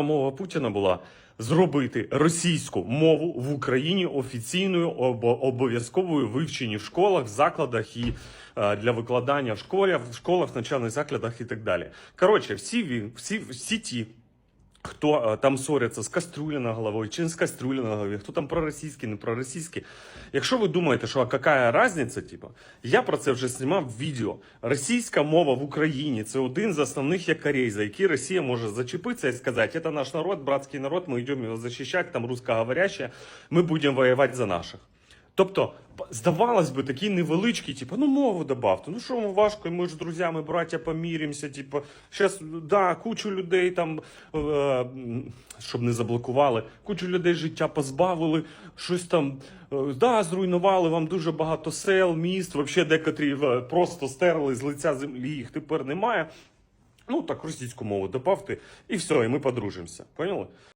мова Путіна була зробити російську мову в Україні офіційною обо- обов'язковою вивченні в школах, в закладах і е, для викладання в школах, в школах, навчальних закладах і так далі. Коротше, всі всі, всі ті. Хто е, там ссоряться з каструлі на головою чи не з каструлі на голові, хто там проросійський, не проросійський. Якщо ви думаєте, що а яка різниця, типу, я про це вже знімав відео. Російська мова в Україні це один з основних якорей, за які Росія може зачепитися і сказати, це наш народ, братський народ, ми йдемо його захищати, там русскоговорящие, ми будемо воювати за наших. Тобто, здавалось би, такі невеличкі, типу, ну мову добавте. Ну що вам важко, ми ж з друзями, браття, помірімося. Типу, зараз, да, кучу людей там, е, щоб не заблокували, кучу людей життя позбавили, щось там, е, да, зруйнували вам дуже багато сел, міст, взагалі декотрі е, просто стерли з лиця землі, їх тепер немає. Ну так російську мову добавте, і все, і ми подружимося. Поняли?